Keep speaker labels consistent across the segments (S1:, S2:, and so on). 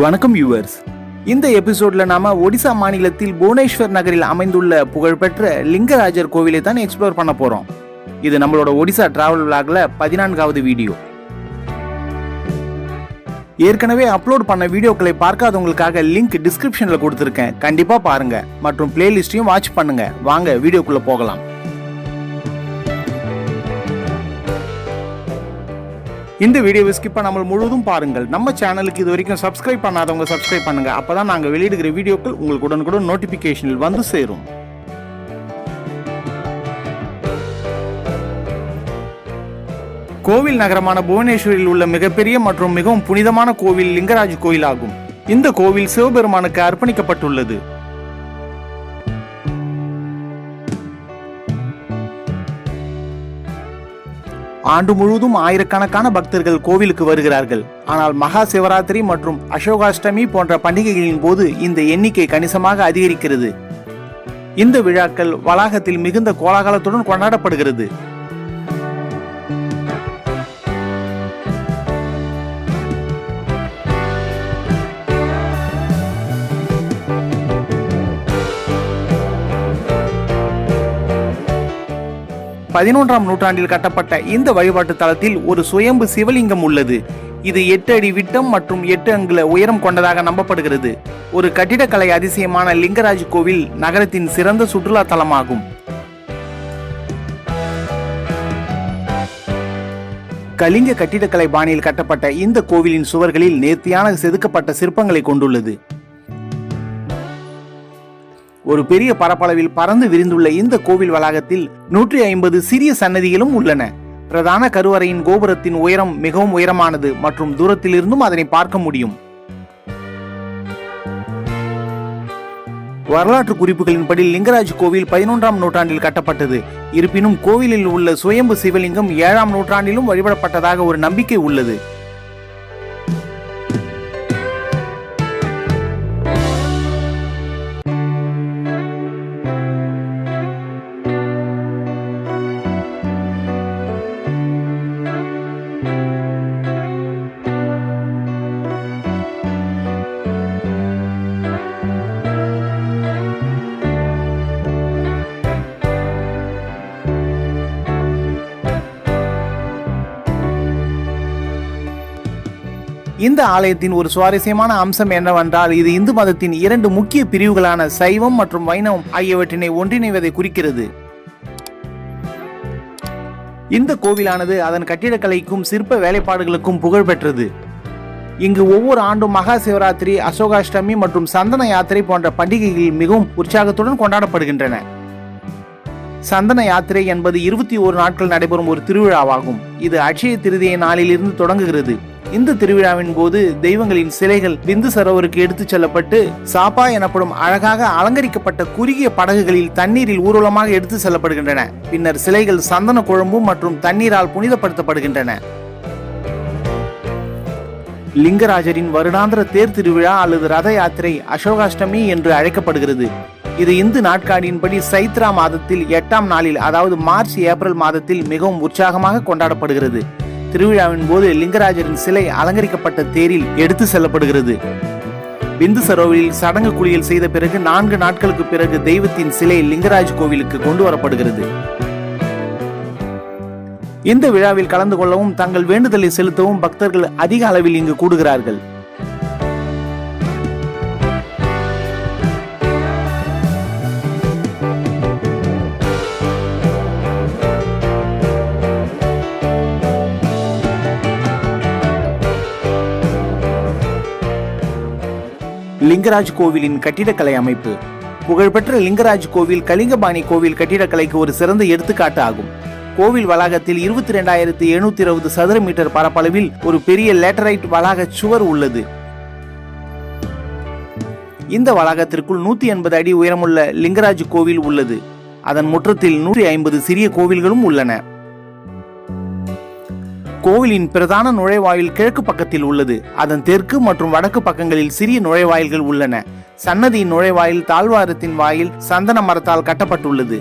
S1: வணக்கம் யூவர்ஸ் இந்த எபிசோட்ல நாம ஒடிசா மாநிலத்தில் புவனேஸ்வர் நகரில் அமைந்துள்ள புகழ்பெற்ற லிங்கராஜர் கோவிலை தான் எக்ஸ்ப்ளோர் பண்ண போறோம். இது நம்மளோட ஒடிசா டிராவல் விளாக்ல பதினான்காவது வீடியோ ஏற்கனவே அப்லோட் பண்ண வீடியோக்களை பார்க்காதவங்களுக்காக லிங்க் டிஸ்கிரிப்ஷன்ல கொடுத்துருக்கேன். கண்டிப்பா பாருங்க. மற்றும் பிளேலிஸ்டையும் வாட்ச் பண்ணுங்க. வாங்க வீடியோக்குள்ள போகலாம். இந்த வீடியோவை ஸ்கிப் பண்ணாமல் முழுவதும் பாருங்கள். நம்ம சேனலுக்கு இது வரைக்கும் சப்ஸ்கிரைப் பண்ணாதவங்க சப்ஸ்கிரைப் பண்ணுங்க. அப்பதான் நாங்க வெளியிடுகிற வீடியோக்கள் உங்களுக்கு உடனுக்குடன் நோட்டிபிகேஷனில் வந்து சேரும். கோவில் நகரமான புவனேஸ்வரில் உள்ள மிகப்பெரிய மற்றும் மிகவும் புனிதமான கோவில் லிங்கராஜ் கோயில் ஆகும் இந்த கோவில் சிவபெருமானுக்கு அர்ப்பணிக்கப்பட்டுள்ளது. ஆண்டு முழுவதும் ஆயிரக்கணக்கான பக்தர்கள் கோவிலுக்கு வருகிறார்கள். ஆனால் மகா சிவராத்திரி மற்றும் அசோகாஷ்டமி போன்ற பண்டிகைகளின் போது இந்த எண்ணிக்கை கணிசமாக அதிகரிக்கிறது. இந்த விழாக்கள் வளாகத்தில் மிகுந்த கோலாகலத்துடன் கொண்டாடப்படுகிறது. பதினொன்றாம் நூற்றாண்டில் கட்டப்பட்ட இந்த வழிபாட்டு தலத்தில் ஒரு சுயம்பு சிவலிங்கம் உள்ளது. இது எட்டு அடி விட்டம் மற்றும் எட்டு அங்குல உயரம் கொண்டதாக நம்பப்படுகிறது. ஒரு கட்டிடக்கலை அதிசயமான லிங்கராஜ் கோவில் நகரத்தின் சிறந்த சுற்றுலா தலமாகும். கலிங்க கட்டிடக்கலை பாணியில் கட்டப்பட்ட இந்த கோவிலின் சுவர்களில் நேர்த்தியான செதுக்கப்பட்ட சிற்பங்களை கொண்டுள்ளது. ஒரு பெரிய பரப்பளவில் பறந்து விரிந்துள்ள இந்த கோவில் வளாகத்தில் நூற்றி ஐம்பது சிறிய சன்னதிகளும் உள்ளன. பிரதான கருவறையின் கோபுரத்தின் உயரம் மிகவும் உயரமானது மற்றும் தூரத்திலிருந்தும் அதனை பார்க்க முடியும். வரலாற்று குறிப்புகளின்படி லிங்கராஜ் கோவில் பதினொன்றாம் நூற்றாண்டில் கட்டப்பட்டது. இருப்பினும் கோவிலில் உள்ள சுயம்பு சிவலிங்கம் ஏழாம் நூற்றாண்டிலும் வழிபடப்பட்டதாக ஒரு நம்பிக்கை உள்ளது. இந்த ஆலயத்தின் ஒரு சுவாரஸ்யமான அம்சம் என்னவென்றால் இது இந்து மதத்தின் இரண்டு முக்கிய பிரிவுகளான சைவம் மற்றும் வைணவம் ஆகியவற்றினை ஒன்றிணைவதை குறிக்கிறது. இந்த கோவிலானது அதன் கட்டிடக்கலைக்கும் சிற்ப வேலைப்பாடுகளுக்கும் புகழ் பெற்றது. இங்கு ஒவ்வொரு ஆண்டும் மகா சிவராத்திரி அசோகாஷ்டமி மற்றும் சந்தன யாத்திரை போன்ற பண்டிகைகள் மிகவும் உற்சாகத்துடன் கொண்டாடப்படுகின்றன. சந்தன யாத்திரை என்பது இருபத்தி ஓரு நாட்கள் நடைபெறும் ஒரு திருவிழாவாகும். இது அட்சய திருதியை நாளிலிருந்து தொடங்குகிறது. இந்த திருவிழாவின் போது தெய்வங்களின் சிலைகள் பிந்து சரோவருக்கு எடுத்துச் செல்லப்பட்டு சாப்பா எனப்படும் அழகாக அலங்கரிக்கப்பட்ட குறுகிய படகுகளில் தண்ணீரில் ஊர்வலமாக எடுத்து செல்லப்படுகின்றன. பின்னர் சிலைகள் சந்தன குழம்பு மற்றும் தண்ணீரால் புனிதப்படுத்தப்படுகின்றன. லிங்கராஜரின் வருடாந்திர தேர் திருவிழா அல்லது ரத யாத்திரை அசோகாஷ்டமி என்று அழைக்கப்படுகிறது. இது இந்து நாட்காடியின்படி சைத்ரா மாதத்தில் எட்டாம் நாளில் அதாவது மார்ச் ஏப்ரல் மாதத்தில் மிகவும் உற்சாகமாக கொண்டாடப்படுகிறது. திருவிழாவின் போது லிங்கராஜரின் சிலை அலங்கரிக்கப்பட்ட தேரில் எடுத்து செல்லப்படுகிறது. பிந்து சரோவரில் சடங்கு குளியல் செய்த பிறகு நான்கு நாட்களுக்கு பிறகு தெய்வத்தின் சிலை லிங்கராஜ் கோவிலுக்கு கொண்டு வரப்படுகிறது. இந்த விழாவில் கலந்து கொள்ளவும் தங்கள் வேண்டுதலை செலுத்தவும் பக்தர்கள் அதிக அளவில் இங்கு கூடுகிறார்கள். லிங்கராஜ் கோவிலின் கட்டிடக்கலை அமைப்பு. புகழ்பெற்ற லிங்கராஜ் கோவில் கலிங்கபாணி கோவில் கட்டிடக்கலைக்கு ஒரு சிறந்த எடுத்துக்காட்டு ஆகும். கோவில் வளாகத்தில் இருபத்தி ரெண்டாயிரத்தி எழுநூத்தி இருபது சதுர மீட்டர் பரப்பளவில் ஒரு பெரிய லேட்டரைட் வளாக சுவர் உள்ளது. இந்த வளாகத்திற்குள் நூத்தி எண்பது அடி உயரமுள்ள லிங்கராஜ் கோவில் உள்ளது. அதன் முற்றத்தில் நூற்றி ஐம்பது சிறிய கோவில்களும் உள்ளன. கோவிலின் பிரதான நுழைவாயில் கிழக்கு பக்கத்தில் உள்ளது. அதன் தெற்கு மற்றும் வடக்கு பக்கங்களில் சிறிய நுழைவாயில்கள் உள்ளன. சன்னதியின் நுழைவாயில் தாழ்வாரத்தின் வாயில் சந்தன மரத்தால் கட்டப்பட்டுள்ளது.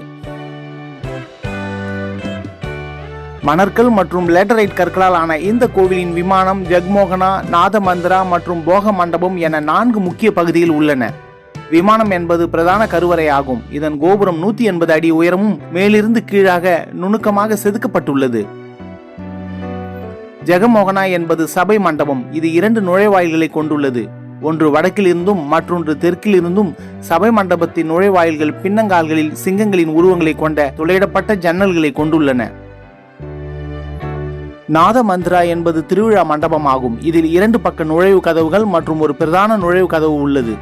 S1: மணற்கள் மற்றும் லேட்டரைட் கற்களால் ஆன இந்த கோவிலின் விமானம் ஜெக்மோகனா நாதமந்திரா மற்றும் போக மண்டபம் என நான்கு முக்கிய பகுதிகள் உள்ளன. விமானம் என்பது பிரதான கருவறை ஆகும். இதன் கோபுரம் நூத்தி எண்பது அடி உயரமும் மேலிருந்து கீழாக நுணுக்கமாக செதுக்கப்பட்டுள்ளது. ஜெகமோகனா என்பது சபை மண்டபம். இது இரண்டு நுழைவாயில்களை கொண்டுள்ளது. ஒன்று வடக்கில் இருந்தும் மற்றொன்று தெற்கிலிருந்தும் சபை மண்டபத்தின் நுழைவாயில்கள் பின்னங்கால்களில் சிங்கங்களின் உருவங்களை கொண்ட துளையிடப்பட்ட ஜன்னல்களை கொண்டுள்ளன. நாத மந்திரா என்பது திருவிழா மண்டபம் ஆகும் இதில் இரண்டு பக்க நுழைவு கதவுகள் மற்றும் ஒரு பிரதான நுழைவு கதவு உள்ளது.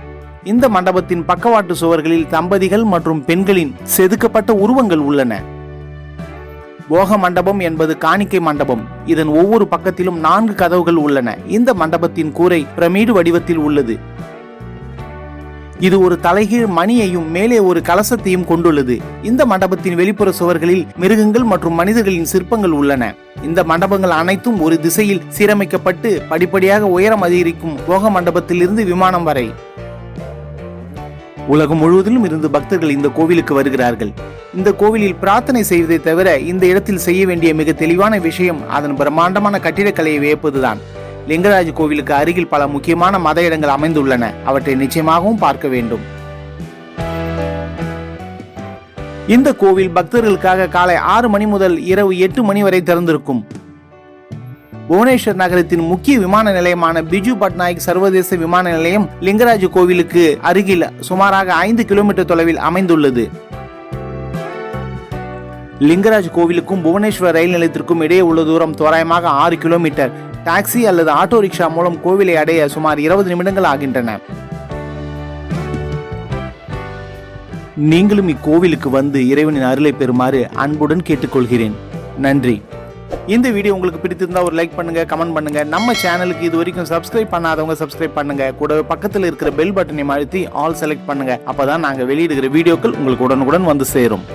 S1: இந்த மண்டபத்தின் பக்கவாட்டு சுவர்களில் தம்பதிகள் மற்றும் பெண்களின் செதுக்கப்பட்ட உருவங்கள் உள்ளன. போக மண்டபம் என்பது காணிக்கை மண்டபம். இதன் ஒவ்வொரு பக்கத்திலும் நான்கு கதவுகள் உள்ளன. இந்த மண்டபத்தின் கூரை பிரமிடு வடிவத்தில் உள்ளது. இது ஒரு தலைகீழ் மணியையும் மேலே ஒரு கலசத்தையும் கொண்டுள்ளது. இந்த மண்டபத்தின் வெளிப்புற சுவர்களில் மிருகங்கள் மற்றும் மனிதர்களின் சிற்பங்கள் உள்ளன. இந்த மண்டபங்கள் அனைத்தும் ஒரு திசையில் சீரமைக்கப்பட்டு படிப்படியாக உயரம் அதிகரிக்கும் போக மண்டபத்திலிருந்து விமானம் வரை. உலகம் முழுவதிலும் இருந்து பக்தர்கள் இந்த கோவிலுக்கு வருகிறார்கள். இந்த கோவிலில் பிரார்த்தனை செய்வதை தவிர இந்த இடத்தில் செய்ய வேண்டிய மிக தெளிவான விஷயம் அதன் பிரம்மாண்டமான கட்டிடக்கலையை வியப்பதுதான். லிங்கராஜ் கோவிலுக்கு அருகில் பல முக்கியமான மத இடங்கள் அமைந்துள்ளன. அவற்றை நிச்சயமாகவும் பார்க்க வேண்டும். இந்த கோவில் பக்தர்களுக்காக காலை ஆறு மணி முதல் இரவு எட்டு மணி வரை திறந்திருக்கும். புவனேஸ்வர் நகரத்தின் முக்கிய விமான நிலையமான பிஜு பட்நாயக் சர்வதேச விமான நிலையம் லிங்கராஜ் கோவிலுக்கு அருகில் சுமாராக ஐந்து கிலோமீட்டர் தொலைவில் அமைந்துள்ளது. லிங்கராஜ் கோவிலுக்கும் புவனேஸ்வர் ரயில் நிலையத்திற்கும் இடையே உள்ள தூரம் தோராயமாக ஆறு கிலோமீட்டர். டாக்ஸி அல்லது ஆட்டோ ரிக்ஷா மூலம் கோவிலை அடைய சுமார் இருபது நிமிடங்கள் ஆகின்றன. நீங்களும் இக்கோவிலுக்கு வந்து இறைவனின் அருளை பெறுமாறு அன்புடன் கேட்டுக்கொள்கிறேன். நன்றி. இந்த வீடியோ உங்களுக்கு பிடித்திருந்தா ஒரு லைக் பண்ணுங்க கமெண்ட் பண்ணுங்க. நம்ம சேனலுக்கு இது வரைக்கும் சப்ஸ்கிரைப் பண்ணாதவங்க சப்ஸ்கிரைப் பண்ணுங்க. கூடவே பக்கத்தில் இருக்கிற பெல் பட்டனை அழுத்தி ஆல் செலக்ட் பண்ணுங்க. அப்பதான் நாங்க வெளியிடுகிற வீடியோக்கள் உங்களுக்கு உடனுக்குடன் வந்து சேரும்.